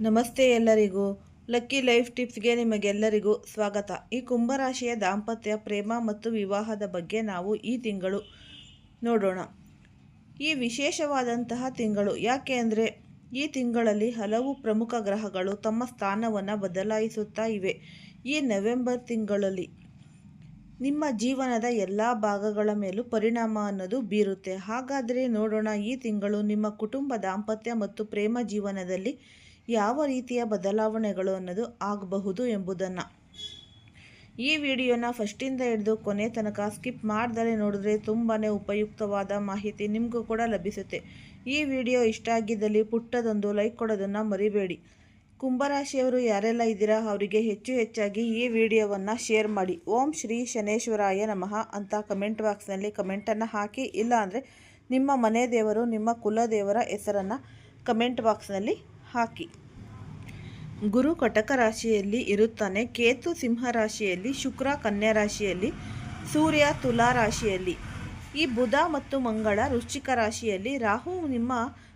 ನಮಸ್ತೆ ಎಲ್ಲರಿಗೂ. Lucky life ಟಿಪ್ಸ್ಗೆ ನಿಮಗೆಲ್ಲರಿಗೂ ಸ್ವಾಗತ. ಈ ಕುಂಭರಾಶಿಯ ದಾಂಪತ್ಯ, ಪ್ರೇಮ ಮತ್ತು ವಿವಾಹದ ಬಗ್ಗೆ ನಾವು ಈ ತಿಂಗಳು ನೋಡೋಣ. ಈ ವಿಶೇಷವಾದಂತಹ ತಿಂಗಳು ಯಾಕೆ ಅಂದರೆ, ಈ ತಿಂಗಳಲ್ಲಿ ಹಲವು ಪ್ರಮುಖ ಗ್ರಹಗಳು ತಮ್ಮ ಸ್ಥಾನವನ್ನು ಬದಲಾಯಿಸುತ್ತಾ ಇವೆ. ಈ ನವೆಂಬರ್ ತಿಂಗಳಲ್ಲಿ ನಿಮ್ಮ ಜೀವನದ ಎಲ್ಲ ಭಾಗಗಳ ಮೇಲೂ ಪರಿಣಾಮ ಅನ್ನೋದು ಬೀರುತ್ತೆ. ಹಾಗಾದರೆ ನೋಡೋಣ, ಈ ತಿಂಗಳು ನಿಮ್ಮ ಕುಟುಂಬ ದಾಂಪತ್ಯ ಮತ್ತು ಪ್ರೇಮ ಜೀವನದಲ್ಲಿ ಯಾವ ರೀತಿಯ ಬದಲಾವಣೆಗಳು ಅನ್ನೋದು ಆಗಬಹುದು ಎಂಬುದನ್ನು. ಈ ವಿಡಿಯೋನ ಫಸ್ಟಿಂದ ಹಿಡಿದು ಕೊನೆ ತನಕ ಸ್ಕಿಪ್ ಮಾಡ್ದಲೇ ನೋಡಿದ್ರೆ ತುಂಬಾ ಉಪಯುಕ್ತವಾದ ಮಾಹಿತಿ ನಿಮಗೂ ಕೂಡ ಲಭಿಸುತ್ತೆ. ಈ ವಿಡಿಯೋ ಇಷ್ಟ ಆಗಿದ್ದಲ್ಲಿ ಪುಟ್ಟದೊಂದು ಲೈಕ್ ಕೊಡೋದನ್ನು ಮರಿಬೇಡಿ. ಕುಂಭರಾಶಿಯವರು ಯಾರೆಲ್ಲ ಇದ್ದೀರಾ, ಅವರಿಗೆ ಹೆಚ್ಚು ಹೆಚ್ಚಾಗಿ ಈ ವಿಡಿಯೋವನ್ನು ಶೇರ್ ಮಾಡಿ. ಓಂ ಶ್ರೀ ಶನೇಶ್ವರಾಯ ನಮಃ ಅಂತ ಕಮೆಂಟ್ ಬಾಕ್ಸ್ನಲ್ಲಿ ಕಮೆಂಟನ್ನು ಹಾಕಿ, ಇಲ್ಲ ಅಂದರೆ ನಿಮ್ಮ ಮನೆ ದೇವರು, ನಿಮ್ಮ ಕುಲದೇವರ ಹೆಸರನ್ನು ಕಮೆಂಟ್ ಬಾಕ್ಸ್ನಲ್ಲಿ ಹಾಕಿ. ಗುರು ಕಟಕ ರಾಶಿಯಲ್ಲಿ ಇರುತ್ತಾನೆ. ಕೇತು ಸಿಂಹ ರಾಶಿಯಲ್ಲಿ, ಶುಕ್ರ ಕನ್ಯಾ ರಾಶಿಯಲ್ಲಿ, ಸೂರ್ಯ ತುಲಾ ರಾಶಿಯಲ್ಲಿ. ಈ ಬುಧ ಮತ್ತು ಮಂಗಳ ವೃಶ್ಚಿಕ ರಾಶಿಯಲ್ಲಿ ರಾಹು ನಿಮ್ಮ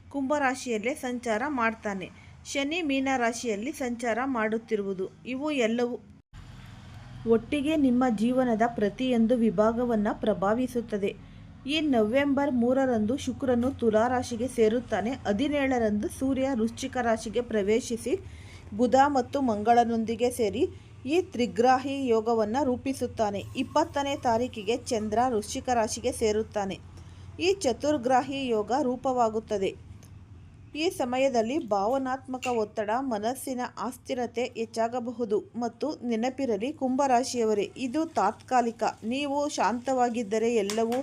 ಕುಂಭ ರಾಶಿಯಲ್ಲೇ ಸಂಚಾರ ಮಾಡ್ತಾನೆ. ಶನಿ ಮೀನ ರಾಶಿಯಲ್ಲಿ ಸಂಚಾರ ಮಾಡುತ್ತಿರುವುದು. ಇವು ಎಲ್ಲವೂ ಒಟ್ಟಿಗೆ ನಿಮ್ಮ ಜೀವನದ ಪ್ರತಿಯೊಂದು ವಿಭಾಗವನ್ನು ಪ್ರಭಾವಿಸುತ್ತದೆ. ಈ ನವೆಂಬರ್ ಮೂರರಂದು ಶುಕ್ರನು ತುಲಾ ರಾಶಿಗೆ ಸೇರುತ್ತಾನೆ. ಹದಿನೇಳರಂದು ಸೂರ್ಯ ವೃಶ್ಚಿಕ ರಾಶಿಗೆ ಪ್ರವೇಶಿಸಿ ಬುಧ ಮತ್ತು ಮಂಗಳನೊಂದಿಗೆ ಸೇರಿ ಈ ತ್ರಿಗ್ರಾಹಿ ಯೋಗವನ್ನು ರೂಪಿಸುತ್ತಾನೆ. ಇಪ್ಪತ್ತನೇ ತಾರೀಕಿಗೆ ಚಂದ್ರ ವೃಶ್ಚಿಕ ರಾಶಿಗೆ ಸೇರುತ್ತಾನೆ. ಈ ಚತುರ್ಗ್ರಾಹಿ ಯೋಗ ರೂಪವಾಗುತ್ತದೆ. ಈ ಸಮಯದಲ್ಲಿ ಭಾವನಾತ್ಮಕ ಒತ್ತಡ, ಮನಸ್ಸಿನ ಅಸ್ಥಿರತೆ ಹೆಚ್ಚಾಗಬಹುದು ಮತ್ತು ನೆನಪಿರಲಿ ಕುಂಭರಾಶಿಯವರೇ ಇದು ತಾತ್ಕಾಲಿಕ. ನೀವು ಶಾಂತವಾಗಿದ್ದರೆ ಎಲ್ಲವೂ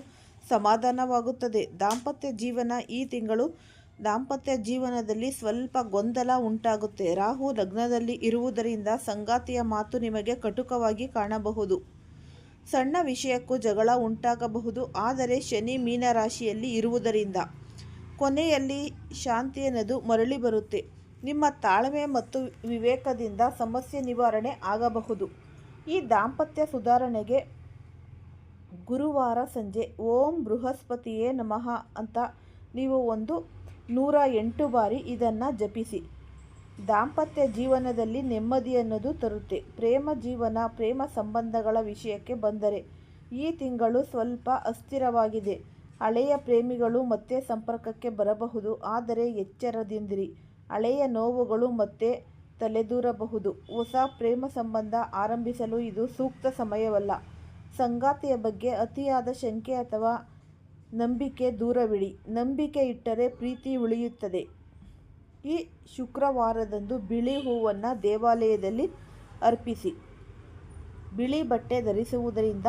ಸಮಾಧಾನವಾಗುತ್ತದೆ. ದಾಂಪತ್ಯ ಜೀವನ ಈ ತಿಂಗಳು ದಾಂಪತ್ಯ ಜೀವನದಲ್ಲಿ ಸ್ವಲ್ಪ ಗೊಂದಲ ಉಂಟಾಗುತ್ತೆ. ರಾಹು ಲಗ್ನದಲ್ಲಿ ಇರುವುದರಿಂದ ಸಂಗಾತಿಯ ಮಾತು ನಿಮಗೆ ಕಟುಕವಾಗಿ ಕಾಣಬಹುದು. ಸಣ್ಣ ವಿಷಯಕ್ಕೂ ಜಗಳ ಉಂಟಾಗಬಹುದು. ಆದರೆ ಶನಿ ಮೀನ ರಾಶಿಯಲ್ಲಿ ಇರುವುದರಿಂದ ಕೊನೆಯಲ್ಲಿ ಶಾಂತಿ ಅನ್ನೋದು ಮರಳಿ ಬರುತ್ತೆ. ನಿಮ್ಮ ತಾಳ್ಮೆ ಮತ್ತು ವಿವೇಕದಿಂದ ಸಮಸ್ಯೆ ನಿವಾರಣೆ ಆಗಬಹುದು. ಈ ದಾಂಪತ್ಯ ಸುಧಾರಣೆಗೆ ಗುರುವಾರ ಸಂಜೆ ಓಂ ಬೃಹಸ್ಪತಿಯೇ ನಮಃ ಅಂತ ನೀವು ಒಂದು ನೂರ ಎಂಟು ಬಾರಿ ಇದನ್ನು ಜಪಿಸಿ. ದಾಂಪತ್ಯ ಜೀವನದಲ್ಲಿ ನೆಮ್ಮದಿ ಅನ್ನೋದು ತರುತ್ತೆ. ಪ್ರೇಮ ಜೀವನ, ಪ್ರೇಮ ಸಂಬಂಧಗಳ ವಿಷಯಕ್ಕೆ ಬಂದರೆ ಈ ತಿಂಗಳು ಸ್ವಲ್ಪ ಅಸ್ಥಿರವಾಗಿದೆ. ಹಳೆಯ ಪ್ರೇಮಿಗಳು ಮತ್ತೆ ಸಂಪರ್ಕಕ್ಕೆ ಬರಬಹುದು. ಆದರೆ ಎಚ್ಚರದಿಂದಿರಿ. ಹಳೆಯ ನೋವುಗಳು ಮತ್ತೆ ತಲೆದೂರಬಹುದು. ಹೊಸ ಪ್ರೇಮ ಸಂಬಂಧ ಆರಂಭಿಸಲು ಇದು ಸೂಕ್ತ ಸಮಯವಲ್ಲ. ಸಂಗಾತಿಯ ಬಗ್ಗೆ ಅತಿಯಾದ ಶಂಕೆ ಅಥವಾ ನಂಬಿಕೆ ದೂರವಿಡಿ. ನಂಬಿಕೆ ಇಟ್ಟರೆ ಪ್ರೀತಿ ಉಳಿಯುತ್ತದೆ. ಈ ಶುಕ್ರವಾರದಂದು ಬಿಳಿ ಹೂವನ್ನು ದೇವಾಲಯದಲ್ಲಿ ಅರ್ಪಿಸಿ. ಬಿಳಿ ಬಟ್ಟೆ ಧರಿಸುವುದರಿಂದ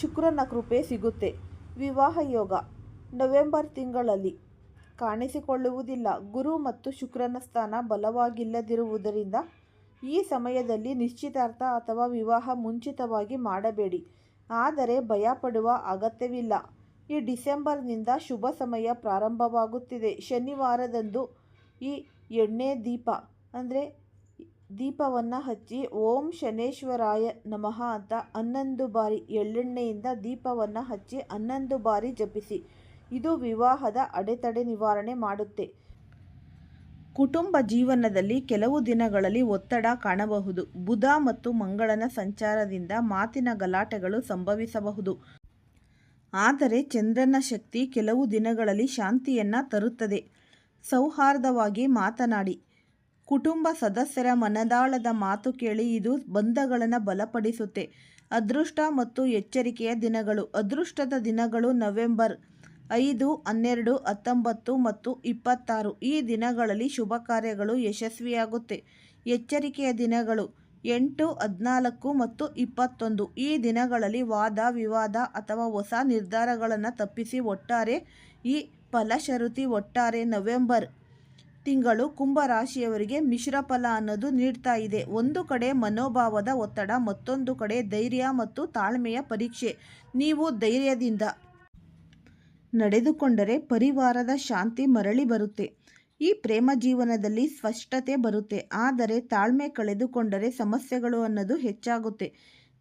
ಶುಕ್ರನ ಕೃಪೆ ಸಿಗುತ್ತೆ. ವಿವಾಹ ಯೋಗ. ನವೆಂಬರ್ ತಿಂಗಳಲ್ಲಿ ಕಾಣಿಸಿಕೊಳ್ಳುವುದಿಲ್ಲ. ಗುರು ಮತ್ತು ಶುಕ್ರನ ಸ್ಥಾನ ಬಲವಾಗಿಲ್ಲದಿರುವುದರಿಂದ ಈ ಸಮಯದಲ್ಲಿ ನಿಶ್ಚಿತಾರ್ಥ ಅಥವಾ ವಿವಾಹ ಮುಂಚಿತವಾಗಿ ಮಾಡಬೇಡಿ. ಆದರೆ ಭಯಪಡುವ ಅಗತ್ಯವಿಲ್ಲ. ಈ ಡಿಸೆಂಬರ್ನಿಂದ ಶುಭ ಸಮಯ ಪ್ರಾರಂಭವಾಗುತ್ತಿದೆ. ಶನಿವಾರದಂದು ಈ ಎಣ್ಣೆ ದೀಪ, ಅಂದರೆ ದೀಪವನ್ನು ಹಚ್ಚಿ ಓಂ ಶನೇಶ್ವರಾಯ ನಮಃ ಅಂತ ಹನ್ನೊಂದು ಬಾರಿ ಎಳ್ಳೆಣ್ಣೆಯಿಂದ ದೀಪವನ್ನು ಹಚ್ಚಿ ಹನ್ನೊಂದು ಬಾರಿ ಜಪಿಸಿ. ಇದು ವಿವಾಹದ ಅಡೆತಡೆ ನಿವಾರಣೆ ಮಾಡುತ್ತೆ. ಕುಟುಂಬ ಜೀವನದಲ್ಲಿ ಕೆಲವು ದಿನಗಳಲ್ಲಿ ಒತ್ತಡ ಕಾಣಬಹುದು. ಬುಧ ಮತ್ತು ಮಂಗಳನ ಸಂಚಾರದಿಂದ ಮಾತಿನ ಗಲಾಟೆಗಳು ಸಂಭವಿಸಬಹುದು. ಆದರೆ ಚಂದ್ರನ ಶಕ್ತಿ ಕೆಲವು ದಿನಗಳಲ್ಲಿ ಶಾಂತಿಯನ್ನು ತರುತ್ತದೆ. ಸೌಹಾರ್ದವಾಗಿ ಮಾತನಾಡಿ. ಕುಟುಂಬ ಸದಸ್ಯರ ಮನದಾಳದ ಮಾತು ಕೇಳಿ ಇದು ಬಂಧಗಳನ್ನು ಬಲಪಡಿಸುತ್ತೆ. ಅದೃಷ್ಟ ಮತ್ತು ಎಚ್ಚರಿಕೆಯ ದಿನಗಳು. ಅದೃಷ್ಟದ ದಿನಗಳು ನವೆಂಬರ್ ಐದು, ಹನ್ನೆರಡು, ಹತ್ತೊಂಬತ್ತು ಮತ್ತು ಇಪ್ಪತ್ತಾರು ಈ ದಿನಗಳಲ್ಲಿ ಶುಭ ಕಾರ್ಯಗಳು ಯಶಸ್ವಿಯಾಗುತ್ತೆ. ಎಚ್ಚರಿಕೆಯ ದಿನಗಳು ಎಂಟು, ಹದಿನಾಲ್ಕು ಮತ್ತು ಇಪ್ಪತ್ತೊಂದು ಈ ದಿನಗಳಲ್ಲಿ ವಾದ, ವಿವಾದ ಅಥವಾ ಹೊಸ ನಿರ್ಧಾರಗಳನ್ನು ತಪ್ಪಿಸಿ ಒಟ್ಟಾರೆ ಈ ಫಲಶರುತಿ ಒಟ್ಟಾರೆ ನವೆಂಬರ್ ತಿಂಗಳು ಕುಂಭ ರಾಶಿಯವರಿಗೆ ಮಿಶ್ರ ಫಲ ಅನ್ನೋದು ನೀಡ್ತಾ ಇದೆ. ಒಂದು ಕಡೆ ಮನೋಭಾವದ ಒತ್ತಡ, ಮತ್ತೊಂದು ಕಡೆ ಧೈರ್ಯ ಮತ್ತು ತಾಳ್ಮೆಯ ಪರೀಕ್ಷೆ. ನೀವು ಧೈರ್ಯದಿಂದ ನಡೆದುಕೊಂಡರೆ ಪರಿವಾರದ ಶಾಂತಿ ಮರಳಿ ಬರುತ್ತೆ. ಈ ಪ್ರೇಮ ಜೀವನದಲ್ಲಿ ಸ್ಪಷ್ಟತೆ ಬರುತ್ತೆ. ಆದರೆ ತಾಳ್ಮೆ ಕಳೆದುಕೊಂಡರೆ ಸಮಸ್ಯೆಗಳು ಅನ್ನೋದು ಹೆಚ್ಚಾಗುತ್ತೆ.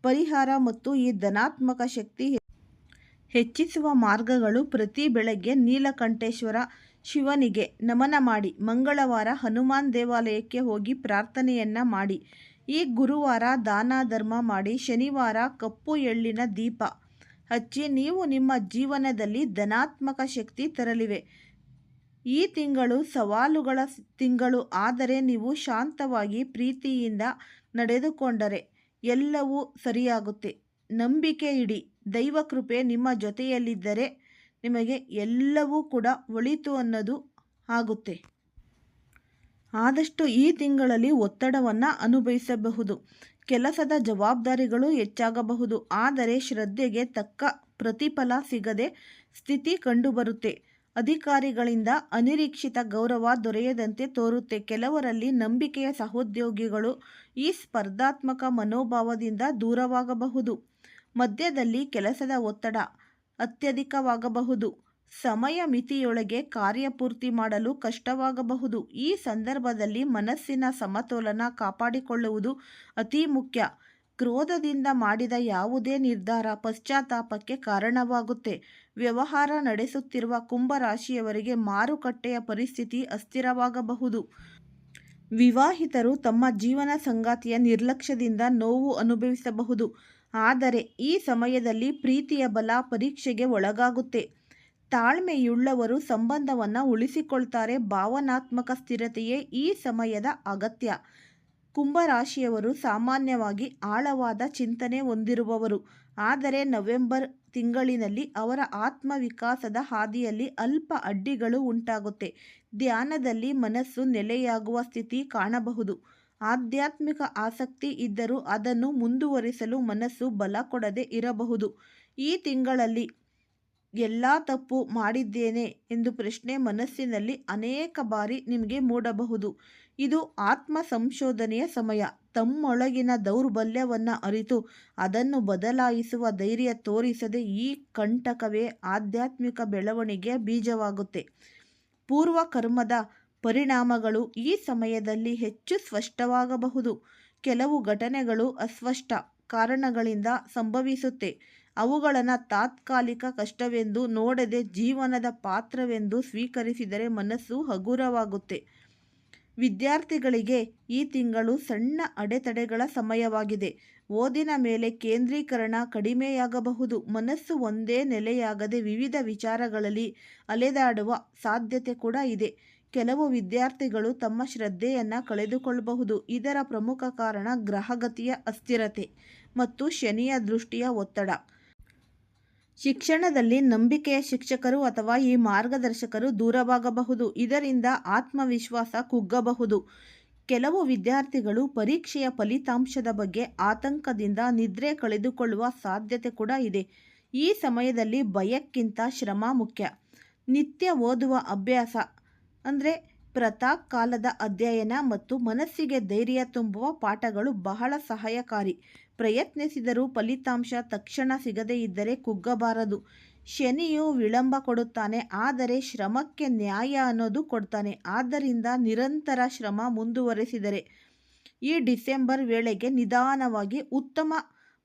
ಪರಿಹಾರ ಮತ್ತು ಈ ಧನಾತ್ಮಕ ಶಕ್ತಿ ಹೆಚ್ಚಿಸುವ ಮಾರ್ಗಗಳು ಪ್ರತಿ ಬೆಳಗ್ಗೆ ನೀಲಕಂಠೇಶ್ವರ ಶಿವನಿಗೆ. ನಮನ ಮಾಡಿ. ಮಂಗಳವಾರ ಹನುಮಾನ್ ದೇವಾಲಯಕ್ಕೆ ಹೋಗಿ ಪ್ರಾರ್ಥನೆಯನ್ನ ಮಾಡಿ. ಈ ಗುರುವಾರ ದಾನ ಧರ್ಮ ಮಾಡಿ. ಶನಿವಾರ ಕಪ್ಪು ಎಳ್ಳಿನ ದೀಪ. ಹಚ್ಚಿ ನೀವು ನಿಮ್ಮ ಜೀವನದಲ್ಲಿ ಧನಾತ್ಮಕ ಶಕ್ತಿ ತರಲಿವೆ. ಈ ತಿಂಗಳು ಸವಾಲುಗಳ ತಿಂಗಳು. ಆದರೆ ನೀವು ಶಾಂತವಾಗಿ ಪ್ರೀತಿಯಿಂದ ನಡೆದುಕೊಂಡರೆ ಎಲ್ಲವೂ ಸರಿಯಾಗುತ್ತೆ. ನಂಬಿಕೆ ಇಡಿ. ದೈವ ಕೃಪೆ ನಿಮ್ಮ ಜೊತೆಯಲ್ಲಿದ್ದರೆ ನಿಮಗೆ ಎಲ್ಲವೂ ಕೂಡ ಒಳಿತು ಅನ್ನೋದು ಆಗುತ್ತೆ. ಆದಷ್ಟು ಈ ತಿಂಗಳಲ್ಲಿ ಒತ್ತಡವನ್ನು ಅನುಭವಿಸಬಹುದು. ಕೆಲಸದ ಜವಾಬ್ದಾರಿಗಳು ಹೆಚ್ಚಾಗಬಹುದು. ಆದರೆ ಶ್ರದ್ಧೆಗೆ ತಕ್ಕ ಪ್ರತಿಫಲ ಸಿಗದೆ ಸ್ಥಿತಿ ಕಂಡುಬರುತ್ತೆ. ಅಧಿಕಾರಿಗಳಿಂದ ಅನಿರೀಕ್ಷಿತ ಗೌರವ ದೊರೆಯದಂತೆ ತೋರುತ್ತೆ. ಕೆಲವರಲ್ಲಿ ನಂಬಿಕೆಯ ಸಹೋದ್ಯೋಗಿಗಳು ಈ ಸ್ಪರ್ಧಾತ್ಮಕ ಮನೋಭಾವದಿಂದ ದೂರವಾಗಬಹುದು. ಮಧ್ಯದಲ್ಲಿ ಕೆಲಸದ ಒತ್ತಡ ಅತ್ಯಧಿಕವಾಗಬಹುದು. ಸಮಯ ಮಿತಿಯೊಳಗೆ ಕಾರ್ಯಪೂರ್ತಿ ಮಾಡಲು ಕಷ್ಟವಾಗಬಹುದು. ಈ ಸಂದರ್ಭದಲ್ಲಿ ಮನಸ್ಸಿನ ಸಮತೋಲನ ಕಾಪಾಡಿಕೊಳ್ಳುವುದು ಅತಿ ಮುಖ್ಯ. ಕ್ರೋಧದಿಂದ ಮಾಡಿದ ಯಾವುದೇ ನಿರ್ಧಾರ ಪಶ್ಚಾತ್ತಾಪಕ್ಕೆ ಕಾರಣವಾಗುತ್ತೆ. ವ್ಯವಹಾರ ನಡೆಸುತ್ತಿರುವ ಕುಂಭರಾಶಿಯವರಿಗೆ ಮಾರುಕಟ್ಟೆಯ ಪರಿಸ್ಥಿತಿ ಅಸ್ಥಿರವಾಗಬಹುದು. ವಿವಾಹಿತರು ತಮ್ಮ ಜೀವನ ಸಂಗಾತಿಯ ನಿರ್ಲಕ್ಷ್ಯದಿಂದ ನೋವು ಅನುಭವಿಸಬಹುದು. ಆದರೆ ಈ ಸಮಯದಲ್ಲಿ ಪ್ರೀತಿಯ ಬಲ ಪರೀಕ್ಷೆಗೆ ಒಳಗಾಗುತ್ತೆ. ತಾಳ್ಮೆಯುಳ್ಳವರು ಸಂಬಂಧವನ್ನು ಉಳಿಸಿಕೊಳ್ತಾರೆ. ಭಾವನಾತ್ಮಕ ಸ್ಥಿರತೆಯೇ ಈ ಸಮಯದ ಅಗತ್ಯ. ಕುಂಭರಾಶಿಯವರು ಸಾಮಾನ್ಯವಾಗಿ ಆಳವಾದ ಚಿಂತನೆ ಹೊಂದಿರುವವರು. ಆದರೆ ನವೆಂಬರ್ ತಿಂಗಳಿನಲ್ಲಿ ಅವರ ಆತ್ಮವಿಕಾಸದ ಹಾದಿಯಲ್ಲಿ ಅಲ್ಪ ಅಡ್ಡಿಗಳು ಉಂಟಾಗುತ್ತೆ. ಧ್ಯಾನದಲ್ಲಿ ಮನಸ್ಸು ನೆಲೆಯಾಗುವ ಸ್ಥಿತಿ ಕಾಣಬಹುದು. ಆಧ್ಯಾತ್ಮಿಕ ಆಸಕ್ತಿ ಇದ್ದರೂ ಅದನ್ನು ಮುಂದುವರಿಸಲು ಮನಸ್ಸು ಬಲ ಕೊಡದೆ ಇರಬಹುದು. ಈ ತಿಂಗಳಲ್ಲಿ ಎಲ್ಲ ತಪ್ಪು ಮಾಡಿದ್ದೇನೆ ಎಂದು ಪ್ರಶ್ನೆ ಮನಸ್ಸಿನಲ್ಲಿ ಅನೇಕ ಬಾರಿ ನಿಮಗೆ ಮೂಡಬಹುದು. ಇದು ಆತ್ಮ ಸಂಶೋಧನೆಯ ಸಮಯ. ತಮ್ಮೊಳಗಿನ ದೌರ್ಬಲ್ಯವನ್ನು ಅರಿತು ಅದನ್ನು ಬದಲಾಯಿಸುವ ಧೈರ್ಯ ತೋರಿಸದೆ ಈ ಕಂಟಕವೇ ಆಧ್ಯಾತ್ಮಿಕ ಬೆಳವಣಿಗೆಯ ಬೀಜವಾಗುತ್ತೆ. ಪೂರ್ವ ಕರ್ಮದ ಪರಿಣಾಮಗಳು ಈ ಸಮಯದಲ್ಲಿ ಹೆಚ್ಚು ಸ್ಪಷ್ಟವಾಗಬಹುದು. ಕೆಲವು ಘಟನೆಗಳು ಅಸ್ಪಷ್ಟ ಕಾರಣಗಳಿಂದ ಸಂಭವಿಸುತ್ತೆ. ಅವುಗಳನ್ನು ತಾತ್ಕಾಲಿಕ ಕಷ್ಟವೆಂದು ನೋಡದೆ ಜೀವನದ ಪಾತ್ರವೆಂದು ಸ್ವೀಕರಿಸಿದರೆ ಮನಸ್ಸು ಹಗುರವಾಗುತ್ತೆ. ವಿದ್ಯಾರ್ಥಿಗಳಿಗೆ ಈ ತಿಂಗಳು ಸಣ್ಣ ಅಡೆತಡೆಗಳ ಸಮಯವಾಗಿದೆ. ಓದಿನ ಮೇಲೆ ಕೇಂದ್ರೀಕರಣ ಕಡಿಮೆಯಾಗಬಹುದು. ಮನಸ್ಸು ಒಂದೇ ನೆಲೆಯಾಗದೆ ವಿವಿಧ ವಿಚಾರಗಳಲ್ಲಿ ಅಲೆದಾಡುವ ಸಾಧ್ಯತೆ ಕೂಡ ಇದೆ. ಕೆಲವು ವಿದ್ಯಾರ್ಥಿಗಳು ತಮ್ಮ ಶ್ರದ್ಧೆಯನ್ನು ಕಳೆದುಕೊಳ್ಳಬಹುದು. ಇದರ ಪ್ರಮುಖ ಕಾರಣ ಗ್ರಹಗತಿಯ ಅಸ್ಥಿರತೆ ಮತ್ತು ಶನಿಯ ದೃಷ್ಟಿಯ ಒತ್ತಡ. ಶಿಕ್ಷಣದಲ್ಲಿ ನಂಬಿಕೆಯ ಶಿಕ್ಷಕರು ಅಥವಾ ಈ ಮಾರ್ಗದರ್ಶಕರು ದೂರವಾಗಬಹುದು. ಇದರಿಂದ ಆತ್ಮವಿಶ್ವಾಸ ಕುಗ್ಗಬಹುದು. ಕೆಲವು ವಿದ್ಯಾರ್ಥಿಗಳು ಪರೀಕ್ಷೆಯ ಫಲಿತಾಂಶದ ಬಗ್ಗೆ ಆತಂಕದಿಂದ ನಿದ್ರೆ ಕಳೆದುಕೊಳ್ಳುವ ಸಾಧ್ಯತೆ ಕೂಡ ಇದೆ. ಈ ಸಮಯದಲ್ಲಿ ಭಯಕ್ಕಿಂತ ಶ್ರಮ ಮುಖ್ಯ. ನಿತ್ಯ ಓದುವ ಅಭ್ಯಾಸ, ಅಂದರೆ ಪ್ರತಾಕ್ ಕಾಲದ ಅಧ್ಯಯನ ಮತ್ತು ಮನಸ್ಸಿಗೆ ಧೈರ್ಯ ತುಂಬುವ ಪಾಠಗಳು ಬಹಳ ಸಹಾಯಕಾರಿ. ಪ್ರಯತ್ನಿಸಿದರೂ ಫಲಿತಾಂಶ ತಕ್ಷಣ ಸಿಗದೇ ಇದ್ದರೆ ಕುಗ್ಗಬಾರದು. ಶನಿಯು ವಿಳಂಬ ಕೊಡುತ್ತಾನೆ, ಆದರೆ ಶ್ರಮಕ್ಕೆ ನ್ಯಾಯ ಅನ್ನೋದು ಕೊಡ್ತಾನೆ. ಆದ್ದರಿಂದ ನಿರಂತರ ಶ್ರಮ ಮುಂದುವರೆಸಿದರೆ ಈ ಡಿಸೆಂಬರ್ ವೇಳೆಗೆ ನಿಧಾನವಾಗಿ ಉತ್ತಮ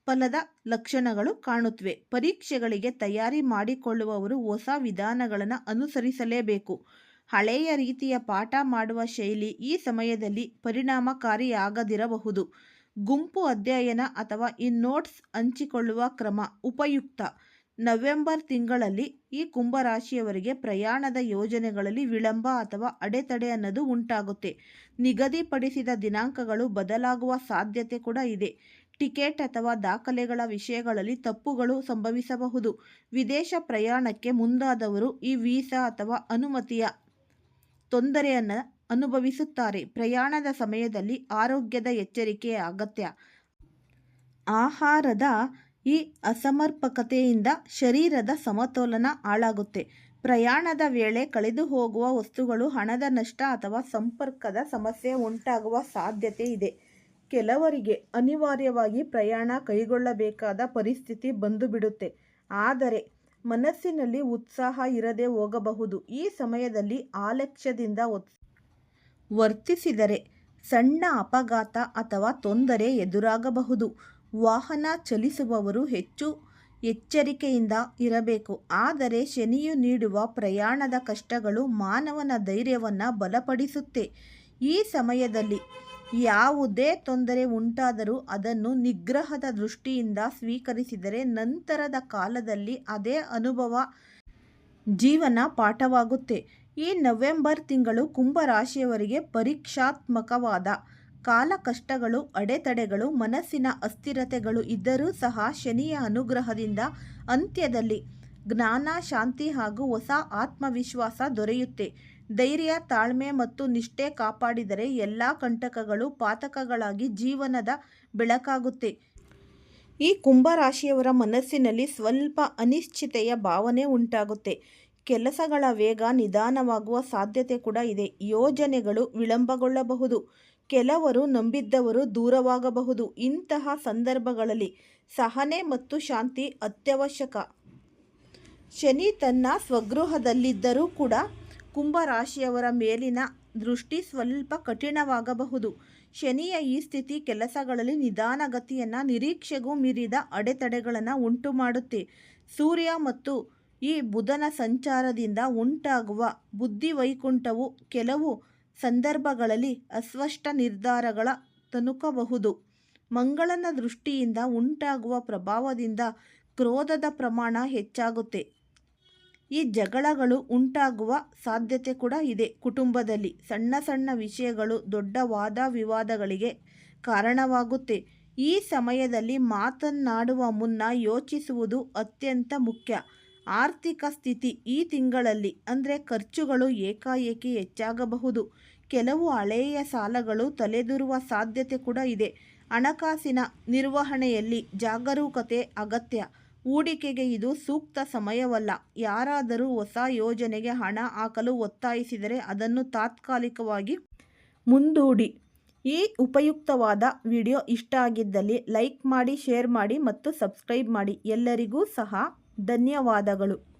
ಫಲದ ಲಕ್ಷಣಗಳು ಕಾಣುತ್ತವೆ. ಪರೀಕ್ಷೆಗಳಿಗೆ ತಯಾರಿ ಮಾಡಿಕೊಳ್ಳುವವರು ಹೊಸ ವಿಧಾನಗಳನ್ನು ಅನುಸರಿಸಲೇಬೇಕು. ಹಳೆಯ ರೀತಿಯ ಪಾಠ ಮಾಡುವ ಶೈಲಿ ಈ ಸಮಯದಲ್ಲಿ ಪರಿಣಾಮಕಾರಿಯಾಗದಿರಬಹುದು. ಗುಂಪು ಅಧ್ಯಯನ ಅಥವಾ ಈ ನೋಟ್ಸ್ ಹಂಚಿಕೊಳ್ಳುವ ಕ್ರಮ ಉಪಯುಕ್ತ. ನವೆಂಬರ್ ತಿಂಗಳಲ್ಲಿ ಈ ಕುಂಭರಾಶಿಯವರಿಗೆ ಪ್ರಯಾಣದ ಯೋಜನೆಗಳಲ್ಲಿ ವಿಳಂಬ ಅಥವಾ ಅಡೆತಡೆ ಅನ್ನೋದು ಉಂಟಾಗುತ್ತೆ. ನಿಗದಿಪಡಿಸಿದ ದಿನಾಂಕಗಳು ಬದಲಾಗುವ ಸಾಧ್ಯತೆ ಕೂಡ ಇದೆ. ಟಿಕೆಟ್ ಅಥವಾ ದಾಖಲೆಗಳ ವಿಷಯಗಳಲ್ಲಿ ತಪ್ಪುಗಳು ಸಂಭವಿಸಬಹುದು. ವಿದೇಶ ಪ್ರಯಾಣಕ್ಕೆ ಮುಂದಾದವರು ಈ ವೀಸಾ ಅಥವಾ ಅನುಮತಿಯ ತೊಂದರೆಯನ್ನು ಅನುಭವಿಸುತ್ತಾರೆ. ಪ್ರಯಾಣದ ಸಮಯದಲ್ಲಿ ಆರೋಗ್ಯದ ಎಚ್ಚರಿಕೆ ಅಗತ್ಯ. ಆಹಾರದ ಈ ಅಸಮರ್ಪಕತೆಯಿಂದ ಶರೀರದ ಸಮತೋಲನ ಹಾಳಾಗುತ್ತೆ. ಪ್ರಯಾಣದ ವೇಳೆ ಕಳೆದು ಹೋಗುವ ವಸ್ತುಗಳು, ಹಣದ ನಷ್ಟ ಅಥವಾ ಸಂಪರ್ಕದ ಸಮಸ್ಯೆ ಉಂಟಾಗುವ ಸಾಧ್ಯತೆ ಇದೆ. ಕೆಲವರಿಗೆ ಅನಿವಾರ್ಯವಾಗಿ ಪ್ರಯಾಣ ಕೈಗೊಳ್ಳಬೇಕಾದ ಪರಿಸ್ಥಿತಿ ಬಂದು ಬಿಡುತ್ತೆ ಆದರೆ, ಮನಸ್ಸಿನಲ್ಲಿ ಉತ್ಸಾಹ ಇರದೆ ಹೋಗಬಹುದು. ಈ ಸಮಯದಲ್ಲಿ ಆಲಕ್ಷ್ಯದಿಂದ ವರ್ತಿಸಿದರೆ ಸಣ್ಣ ಅಪಘಾತ ಅಥವಾ ತೊಂದರೆ ಎದುರಾಗಬಹುದು. ವಾಹನ ಚಲಿಸುವವರು ಹೆಚ್ಚು ಎಚ್ಚರಿಕೆಯಿಂದ ಇರಬೇಕು. ಆದರೆ ಶನಿಯು ನೀಡುವ ಪ್ರಯಾಣದ ಕಷ್ಟಗಳು ಮಾನವನ ಧೈರ್ಯವನ್ನು ಬಲಪಡಿಸುತ್ತೆ. ಈ ಸಮಯದಲ್ಲಿ ಯಾವುದೇ ತೊಂದರೆ ಉಂಟಾದರೂ ಅದನ್ನು ನಿಗ್ರಹದ ದೃಷ್ಟಿಯಿಂದ ಸ್ವೀಕರಿಸಿದರೆ ನಂತರದ ಕಾಲದಲ್ಲಿ ಅದೇ ಅನುಭವ ಜೀವನ ಪಾಠವಾಗುತ್ತೆ. ಈ ನವೆಂಬರ್ ತಿಂಗಳು ಕುಂಭ ರಾಶಿಯವರಿಗೆ ಪರೀಕ್ಷಾತ್ಮಕವಾದ ಕಾಲ ಕಷ್ಟಗಳು ಅಡೆತಡೆಗಳು, ಮನಸ್ಸಿನ ಅಸ್ಥಿರತೆಗಳು ಇದ್ದರೂ ಸಹ ಶನಿಯ ಅನುಗ್ರಹದಿಂದ ಅಂತ್ಯದಲ್ಲಿ ಜ್ಞಾನ, ಶಾಂತಿ ಹಾಗೂ ಹೊಸ ಆತ್ಮವಿಶ್ವಾಸ ದೊರೆಯುತ್ತೆ. ಧೈರ್ಯ, ತಾಳ್ಮೆ ಮತ್ತು ನಿಷ್ಠೆ ಕಾಪಾಡಿದರೆ ಎಲ್ಲ ಕಂಟಕಗಳು ಪಾತಕಗಳಾಗಿ ಜೀವನದ ಬೆಳಕಾಗುತ್ತೆ. ಈ ಕುಂಭರಾಶಿಯವರ ಮನಸ್ಸಿನಲ್ಲಿ ಸ್ವಲ್ಪ ಅನಿಶ್ಚಿತೆಯ ಭಾವನೆ ಉಂಟಾಗುತ್ತೆ. ಕೆಲಸಗಳ ವೇಗ ನಿಧಾನವಾಗುವ ಸಾಧ್ಯತೆ ಕೂಡ ಇದೆ. ಯೋಜನೆಗಳು ವಿಳಂಬಗೊಳ್ಳಬಹುದು. ಕೆಲವರು ನಂಬಿದ್ದವರು ದೂರವಾಗಬಹುದು. ಇಂತಹ ಸಂದರ್ಭಗಳಲ್ಲಿ ಸಹನೆ ಮತ್ತು ಶಾಂತಿ ಅತ್ಯವಶ್ಯಕ. ಶನಿ ತನ್ನ ಸ್ವಗೃಹದಲ್ಲಿದ್ದರೂ ಕೂಡ ಕುಂಭರಾಶಿಯವರ ಮೇಲಿನ ದೃಷ್ಟಿ ಸ್ವಲ್ಪ ಕಠಿಣವಾಗಬಹುದು. ಶನಿಯ ಈ ಸ್ಥಿತಿ ಕೆಲಸಗಳಲ್ಲಿ ನಿಧಾನಗತಿಯನ್ನು, ನಿರೀಕ್ಷೆಗೂ ಮೀರಿದ ಅಡೆತಡೆಗಳನ್ನು ಉಂಟು ಮಾಡುತ್ತೆ ಸೂರ್ಯ ಮತ್ತು ಈ ಬುಧನ ಸಂಚಾರದಿಂದ ಉಂಟಾಗುವ ಬುದ್ಧಿವೈಕುಂಠವು ಕೆಲವು ಸಂದರ್ಭಗಳಲ್ಲಿ ಅಸ್ಪಷ್ಟ ನಿರ್ಧಾರಗಳ ತನುಕಬಹುದು. ಮಂಗಳನ ದೃಷ್ಟಿಯಿಂದ ಉಂಟಾಗುವ ಪ್ರಭಾವದಿಂದ ಕ್ರೋಧದ ಪ್ರಮಾಣ ಹೆಚ್ಚಾಗುತ್ತೆ. ಈ ಜಗಳಗಳು ಉಂಟಾಗುವ ಸಾಧ್ಯತೆ ಕೂಡ ಇದೆ. ಕುಟುಂಬದಲ್ಲಿ ಸಣ್ಣ ಸಣ್ಣ ವಿಷಯಗಳು, ದೊಡ್ಡ ವಾದ ವಿವಾದಗಳಿಗೆ ಕಾರಣವಾಗುತ್ತೆ. ಈ ಸಮಯದಲ್ಲಿ ಮಾತನ್ನಾಡುವ ಮುನ್ನ ಯೋಚಿಸುವುದು ಅತ್ಯಂತ ಮುಖ್ಯ. ಆರ್ಥಿಕ ಸ್ಥಿತಿ ಈ ತಿಂಗಳಲ್ಲಿ ಅಂದರೆ ಖರ್ಚುಗಳು ಏಕಾಏಕಿ ಹೆಚ್ಚಾಗಬಹುದು. ಕೆಲವು ಹಳೆಯ ಸಾಲಗಳು ತಲೆದುರುವ ಸಾಧ್ಯತೆ ಕೂಡ ಇದೆ. ಹಣಕಾಸಿನ ನಿರ್ವಹಣೆಯಲ್ಲಿ ಜಾಗರೂಕತೆ ಅಗತ್ಯ. ಹೂಡಿಕೆಗೆ ಇದು ಸೂಕ್ತ ಸಮಯವಲ್ಲ. ಯಾರಾದರೂ ಹೊಸ ಯೋಜನೆಗೆ ಹಣ ಹಾಕಲು ಒತ್ತಾಯಿಸಿದರೆ ಅದನ್ನು ತಾತ್ಕಾಲಿಕವಾಗಿ ಮುಂದೂಡಿ. ಈ ಉಪಯುಕ್ತವಾದ ವಿಡಿಯೋ ಇಷ್ಟ ಆಗಿದ್ದಲ್ಲಿ ಲೈಕ್ ಮಾಡಿ, ಶೇರ್ ಮಾಡಿ ಮತ್ತು ಸಬ್ಸ್ಕ್ರೈಬ್ ಮಾಡಿ. ಎಲ್ಲರಿಗೂ ಸಹ ಧನ್ಯವಾದಗಳು.